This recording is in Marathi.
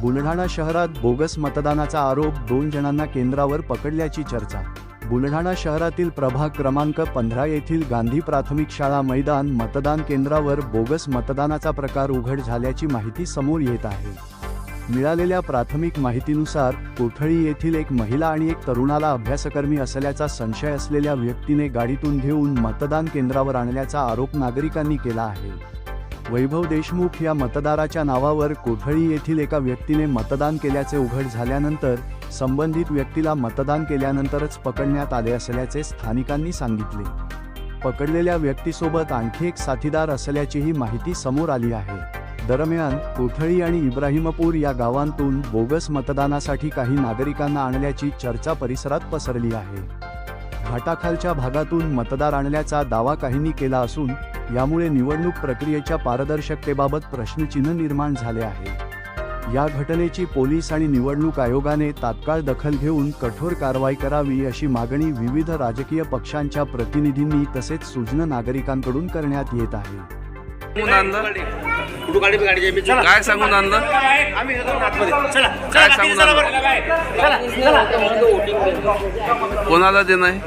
बुलढाणा शहरात बोगस मतदानाचा आरोप दोन जणांना केंद्रावर पकडल्याची चर्चा. बुलढाणा शहरातील प्रभाग क्रमांक पंधरा येथील गांधी प्राथमिक शाळा मैदान मतदान केंद्रावर बोगस मतदानाचा प्रकार उघड झाल्याची माहिती समोर येत आहे. मिळालेल्या प्राथमिक माहितीनुसार कोठळी येथील एक महिला आणि एक तरुणाला अभ्यासकर्मी असल्याचा संशय असलेल्या व्यक्तीने गाडीतून घेऊन मतदान केंद्रावर आणल्याचा आरोप नागरिकांनी केला आहे. वैभव देशमुख या मतदाराच्या नावावर कोठळी येथील एका व्यक्तीने मतदान केल्याचे उघड झाल्यानंतर संबंधित व्यक्तीला मतदान केल्यानंतरच पकडण्यात आले असल्याचे स्थानिकांनी सांगितले. पकडलेल्या व्यक्तीसोबत आणखी एक साथीदार असल्याचीही माहिती समोर आली आहे. दरम्यान कोथळी आणि इब्राहिमपूर या गावांतून बोगस मतदानासाठी काही नागरिकांना आणल्याची चर्चा परिसरात पसरली आहे. घाटाखालच्या भागातून मतदार आणल्याचा दावा काहींनी केला असून यामुळे निवडणूक प्रक्रियेच्या पारदर्शकतेबाबत प्रश्नचिन्ह निर्माण झाले आहे. या घटनेची पोलीस आणि निवडणूक आयोगाने तात्काळ दखल घेऊन कठोर कारवाई करावी अशी मागणी विविध राजकीय पक्षांच्या प्रतिनिधींनी तसेच सूचना नागरिकांकडून करण्यात येत आहे. काय सांगून आणलं? कोणाला देणं आहे?